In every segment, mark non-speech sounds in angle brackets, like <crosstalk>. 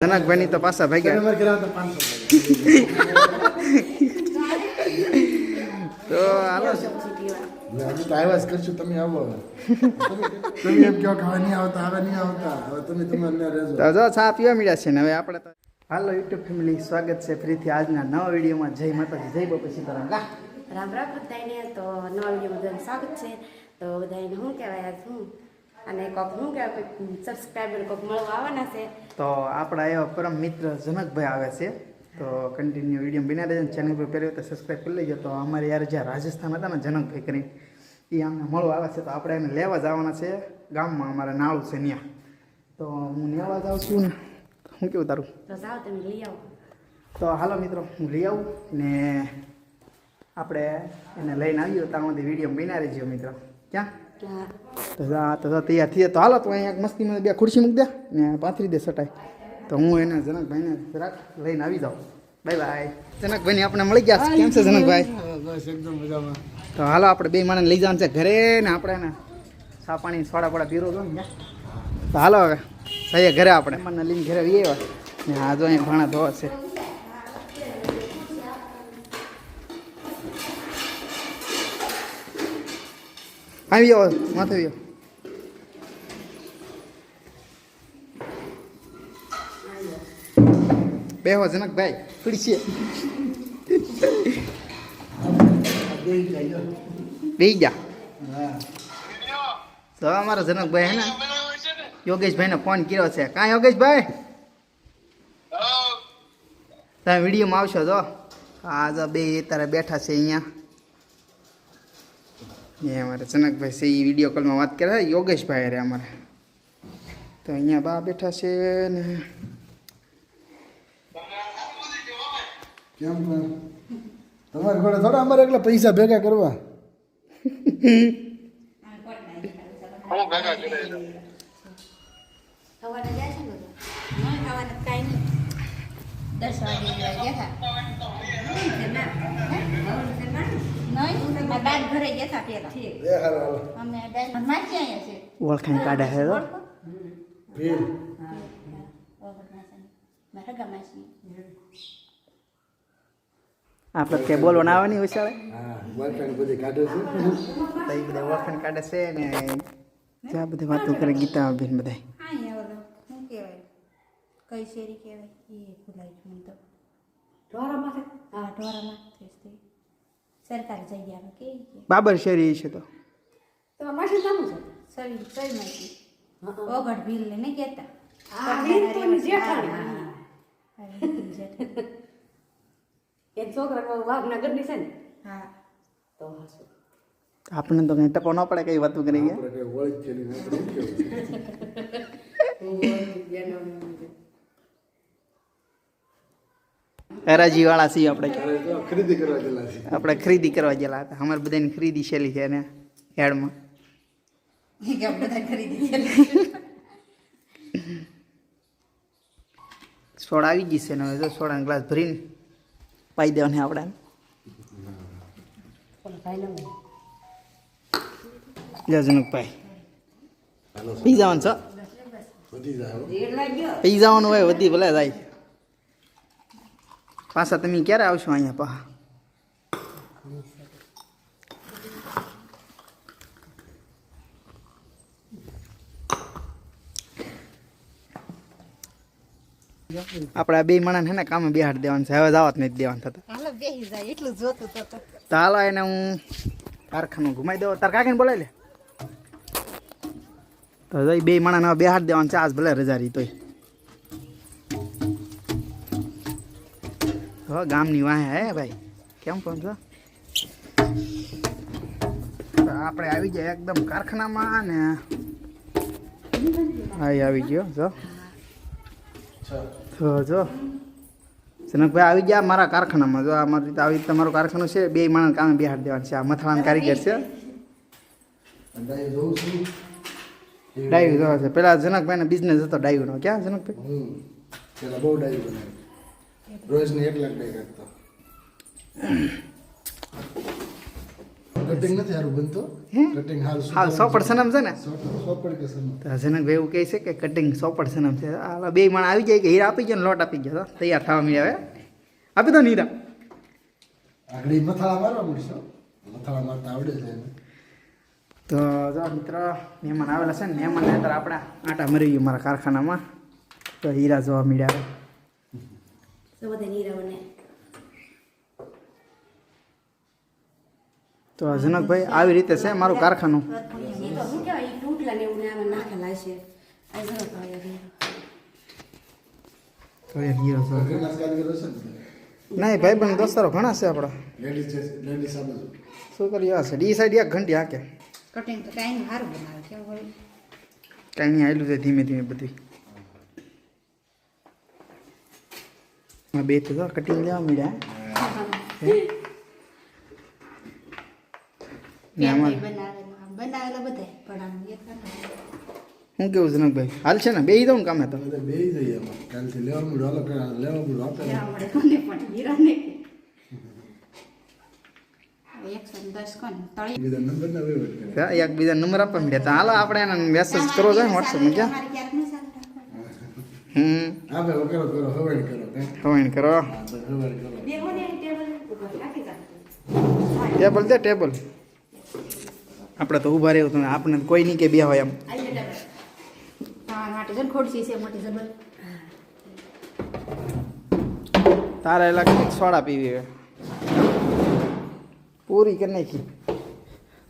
જનકભાઈની તો પાછા ભાગ્યા તમારે ઘરે આવતા 500 તો હાલો જ કરશું તમે આવો તમે એમ કહો ખાવા નહીં આવતા હવે નહીં આવતા હવે તમે રહેજો જો ચા પીવા મળ્યા છે ને હવે આપણે તો હાલો યુટ્યુબ ફેમિલી સ્વાગત છે ફરીથી આજના નવા વિડીયોમાં જય માતાજી જય બાપા સીતારામ લા રામ રામ બધાને તો નવા વીડિયો બધાને સ્વાગત છે તો બધાને શું કહેવાય આજ હું અને કોક શું કહેવાય સબસ્ક્રાઈબર કોક મળવા આવવાના છે. તો આપણા એવા પરમ મિત્ર જનકભાઈ આવે છે. તો કન્ટિન્યુ વીડિયો બિના રહેજો ચેનલ પર પહેલી વખત સબસ્ક્રાઈબ કરી લેજો. તો અમારે યાર જ્યાં રાજસ્થાન હતા ને જનકભાઈ કરીને એ અમને મળવા આવે છે. તો આપણે એને લેવા જવાના છે. ગામમાં અમારે નાળું છે ત્યાં તો હું લેવા જાઉં છું ને શું કેવું તારું? તો લઈ આવો. તો હાલો મિત્રો હું લઈ આવું ને આપણે એને લઈને આવીએ. ત્યાં સુધી વીડિયો બિના રહેજો મિત્રો. ક્યાં? હા. તો જા તો તૈયાર તો હાલો તો અહીંયા મસ્તીમાં બે ખુરશી મૂકી દે ને પાથરી દે સટાઈ તો હું એને જનકભાઈને જરાક લઈને આવી જાઉં. બાય બાય જનકભાઈને આપણે મળી ગયા. કેમ છે જનકભાઈ? બસ એકદમ મજામાં. તો હાલો આપણે બે માણસને લઈ જવાનું છે ઘરે ને આપણે એને સા પાણી સોડા પડા પીરો છો ને તો હાલો હવે સહી ઘરે આપણે. મને લઈને ઘરે આવીએ ને આ જો અહીંયા ભાણા ધોવા છે. આવી જાઓ માથે આવી બેહો જનકભાઈ પીડશે બેહી જા. તો અમારા જનકભાઈ હે ને યોગેશભાઈને ફોન કર્યો છે. કાં યોગેશભાઈ? તમે વિડીયોમાં આવશો તો. આ જો બે તારે બેઠા છે અહીંયા. એ અમારે જનકભાઈ છે એ વીડિયો કોલમાં વાત કરે યોગેશભાઈ રે અમારે. તો અહીંયા બા બેઠા છે ને. કેમ તમારે ઘરે થોડા અમારે એકલા પૈસા ભેગા કરવા. સવારે જાય છે ને ખાવાના કાંઈ નહીં. દસ વાગે ગયા. હતા પેલા એ હાલો હાલો અમે દાદ માસી અહીંયા છે ઓળખાણ કાઢે હે આપણે કે બોલવાના ના આવવાની હોય હા બોયફ્રેન્ડ બધી કાઢે છે. તો બધા ઓળખાણ કાઢે છે ને જ્યાં બધી વાતો કરે ગીતા બેન બધા શું કહેવાય? કઈ શેરી કહેવાય? એ ભૂલાય ગયું તો. ઢોરામાં હા ઢોરામાં છે. સરકારી જગ્યામાં કે બાબર શેરી છે તો. તો અમારે સામું છે? સરી સરી માહિતી ઓગઢ ભીલ ને કહેતા? હા, બેન તો જેઠાણી. એ છોકરા વાઘના ઘરની છે ને? હા. તો હાસું. આપણને તો કંઈ ટકો ન પડે કઈ વાતો કરી ગયા. <laughs> આપણે કઈ ઓળખ છે નહીં આપણે. શું કેવું હરાજી વાળા છીએ આપણે ખરીદી કરવા ગયેલા આપણે ખરીદી કરવા ગયેલા હતા. અમારે બધાની ખરીદી શૈલી છે ને હેડમાં. સોડા આવી ગઈ છે ને હવે જો સોડાનો ગ્લાસ ભરીને પાઈ દેવાની આપણે. ઓલો પાઈ પી જવાનું છો. પી જવાનું હોય વધી ભલે જાય. પાછા તમે ક્યારે આવશો અહીંયા પા? આપણે બે મણા ને કામે બેહાડ દેવાનું છે. હવે દાવત નથી દેવાનું થતા. એટલું જોતું તો હાલો એને હું કારખાનું ઘુમાઈ દઉં. તાર કાકીને બોલાવી લે. તો બે મણા ને બેહાડ દેવાનું છે. આજ ભલે રજા રહી તોય. હો, ગામની વાહે હે ભાઈ? કેમ કોણ છો? આપણે આવી ગયા એકદમ કારખાનામાં ને હા આવી ગયો, જો. તો જો. જનકભાઈ આવી ગયા મારા કારખાનામાં. જો, આ રીતે આવી તમારું કારખાનું છે, બે માણસ કામે બેહાડ દેવાનું છે. આ મથાળાના કારીગર છે. ડાયું જોવા છું. પેલા જનકભાઈનો બિઝનેસ હતો ડાઈવનો ક્યાં જનકભાઈ? બહુ ડાયું રોજની એક લાખ કટિંગ નથી સારું બનતો? કટિંગ હાલ છે. ને? જનકભાઈ એવું કહે છે કે કટિંગ સોપડ સનમ છે. આ બે માણ આવી જાય કે હીરા આપી જાય ને લોટ આપી જાય. તૈયાર થવા મળી આવે આપી દો ને હીરા. આગળ મથાળા મારવા મળશો મથાળા મારતા આવડે છે તો જો મિત્ર મહેમાન આવેલા છે ને મહેમાનને અત્યારે આપણે આટા મરી ગયું મારા કારખાનામાં. તો હીરા જોવા મળ્યા તો બધા નીરવને તો જનકભાઈ આવી રીતે છે મારું કારખાનું. નહીં ભાઈ બંધ? દોસ્તારો ઘણા છે આપણા. શું કરી આ છે? ડી સાઈડ એક ઘંટી હાકે. કટિંગ તો કાંઈ બનાવે. આવેલું છે ધીમે ધીમે બધું આ બે તો જો કટિંગ લેવા મળ્યા ને આમાં બનાવેલા બનાવેલા બધા પણ આમ એક બનાવે. હું કેવું જનકભાઈ? હાલ છે ને બે દઉં ને કામે તો. બેહી જઈએ કાલથી લેવા હાલો લેવા લેવા એકબીજા નંબર આપવા મળ્યા તો હાલો આપણે એને મેસેજ કરો છો વોટ્સઅપમાં ક્યાં અમારે ક્યાંક નહીં ચાલુ હમ. કરો ટેબલ દે ટેબલ. આપણે તો ઊભા રહેવું તમે આપણે કોઈ નહીં કે બે હોય એમ. તારા કંઈક સોડા પીવી હવે પૂરી કરી નાખી.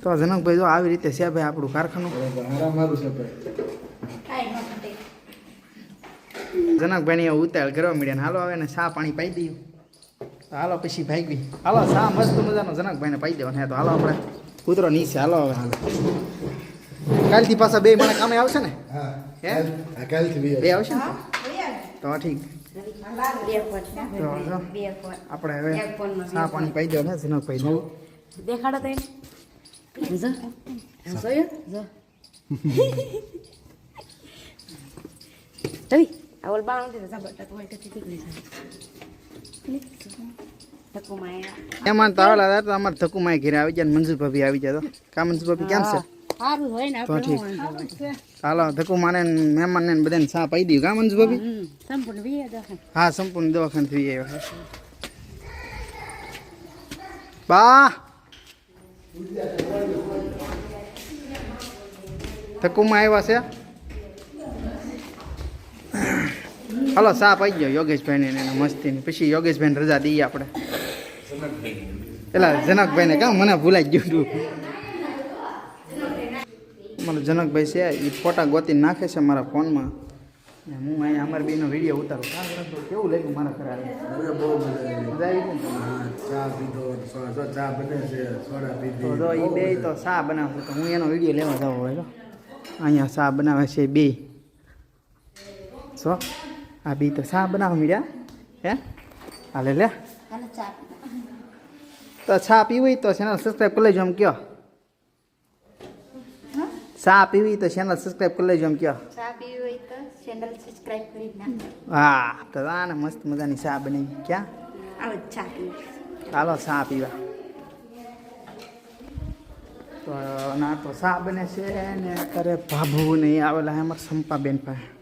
તો જનકભાઈ જો આવી રીતે છે ભાઈ આપણું કારખાનું. મારું છે ભાઈ કાંઈ ન ઘટે જનકભાઈને ઉતાર ઉતાળ કરવા મળ્યા ને હાલો આવે ને ચા પાણી પાઈ દઈએ. તો હાલો પછી ભાગવી. હાલો સા મસ્ત મજાનો જનકભાઈને પાઈ દેવાનો હે તો હાલો આપણે કૂતરો નીચે. હાલો હવે કાલથી પાછા બે મને કામે આવશે ને? હા હે? કાલ- કાલથી બે આવશે. ને? તો ઠીક. આપણે હવે ચા પાણી પાઈ દેવાનું હે જનકભાઈ દેખાડો તો જો. જો. <laughs> નીકળી જાય ટકુમાં આયા એમાં તો આવેલા હતા અમારે ધક્કુમાં ઘેરે આવી જાય ને મંજુ ભાભી આવી જાય તો કા મંજુ ભાભી કેમ છે તો ઠીક હાલો ધક્કુ માને ને મહેમાન ને બધાને ચા પાઈ દઉં કા મંજુ ભાભી હા સંપૂર્ણ દવાખાને થઈ આવ્યો બા ધક્કુમાં આવ્યા છે હાલો સાપ આવી ગયો યોગેશભાઈને ને એને મસ્તીની. પછી યોગેશભાઈને રજા દઈએ આપણે. પેલા જનકભાઈને કામ મને ભૂલાઈ ગયું હતું મારો જનકભાઈ છે એ ફોટા ગોતી નાખે છે મારા ફોનમાં. હું અહીંયા અમારા બેનો વીડિયો ઉતારું. કેવું લાગ્યું મારા ઘરે સો- સો તો એ બે તો શા બનાવું તો હું એનો વીડિયો લેવા જાઉં હોય અહીંયા શા બનાવે છે બે. સો આ બી તો શા બનાવ મળ્યા હે હાલે લે તો છા પીવી તો ચેનલ સબસ્ક્રાઈબ કરી લેજો એમ કયો ચા પીવી તો ચેનલ સબસ્ક્રાઈબ કરી લેજો એમ કયો હા તો આને મસ્ત મજાની ચા બની ક્યાં ચાલો ચા પીવા તો ના તો ચા બને છે ને અત્યારે ભાભુ નહીં આવેલા એમાં સંપાબેન પાસે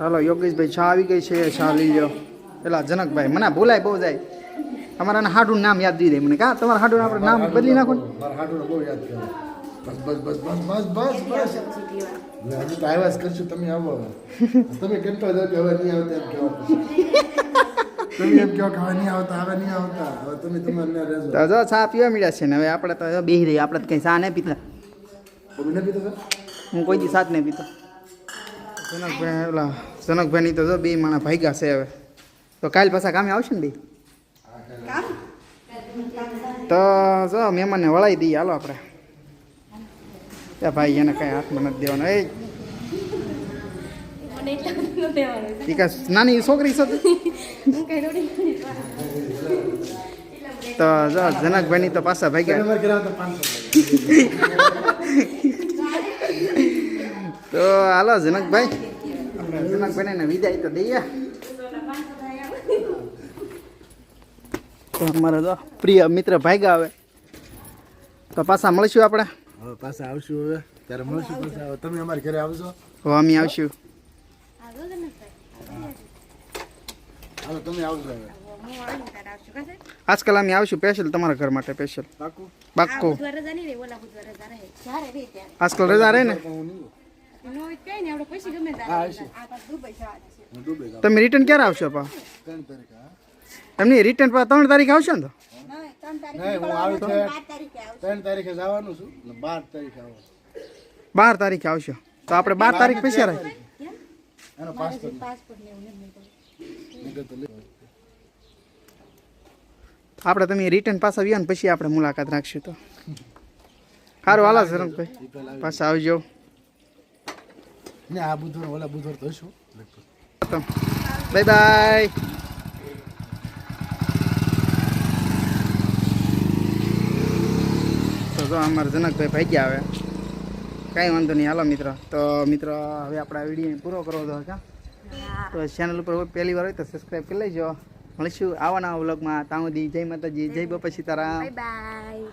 ચાલો યોગેશભાઈ ચા આવી ગઈ છે છા લઈ જાઓ પેલા જનકભાઈ મને ભૂલાય બહુ જાય. તમારા હાડું નામ યાદ દઈ દે મને કા? તમારા હાડું આપણે નામ બદલી નાખો બસ બસ બસ બસ બસ બસ બસ. હજુ તો આવ્યા કરશું તમે આવો તમે કંટાળ જાવ હવે નહીં આવતા એમ કહેવા તમે એમ કહો કે હવે નહીં આવતા હવે નહીં આવતા. હવે તમે તમારે ના રહેજો. તો જો ચા પીવા મળ્યા છે ને હવે આપણે તો બેસી રહીએ આપણે તો કંઈ ચા નહીં પીતા. તમે પીતા હું કોઈ દી સાથ નહીં પીતો. જનકભાઈ ઓલા જનકભાઈની તો જો બે માણા ભાગ્યા છે હવે. તો કાલ પાછા કામે આવશે ને બે? તો જો મહેમાનને વળાવી દઈએ. હાલો આપણે. એ ભાઈ એને કાંઈ હાથમાં નથી દેવાનો. એ નાની છોકરી તો? જો જનકભાઈની તો પાછા ભાગ્યા <laughs> તમારે ઘરે આવતા પાંચસો તો હાલો જનકભાઈ. આપણે જનકભાઈને વિદાય તો દઈએ. તો અમારા તો પ્રિય મિત્ર ભાગ્યા આવે. તો પાછા મળીશું આપણે? હવે પાછા આવશું હવે. ત્યારે મળશું પાછા. તમે અમારા ઘરે આવજો. હવે અમે આવશું. હાલો તમે આવજો હવે. હું આવશું આજકાલ અમે આવશું સ્પેશિયલ તમારા ઘર માટે સ્પેશિયલ પાક્કો ત્યારે. આજકાલ રજા રહે ને? તમે રિટર્ન ક્યારે આવશો પા તમને એમની રિટર્ન પા ત્રણ તારીખે આવશો ને તો? બાર તારીખે આવશે. ત્રણ તારીખે જવાનું છું ને બાર તારીખે આવવાનું બાર તારીખે આવશો. તો આપણે બાર તારીખ પછી આપણે તમે રિટર્ન પાછા આવ્યા ને પછી આપણે મુલાકાત રાખશું તો. સારું હાલા સરંગભાઈ પાછા આવજો. ને આ બુધવાર, ઓલા બુધવાર તો શું બાય બાય. તો જો અમારા જનકભાઈ ભાગ્યા આવે કાંઈ વાંધો નહીં. હાલો મિત્ર. તો મિત્ર, હવે આપણે આ વીડિયો પૂરો કરવો તો કા તો ચેનલ ઉપર પહેલી વાર હોય તો સબસ્ક્રાઈબ કરી લેજો. મળીશું આવવાના વ્લોગમાં ત્યાં સુધી જય માતાજી, જય બાપા સીતારામ. બાય.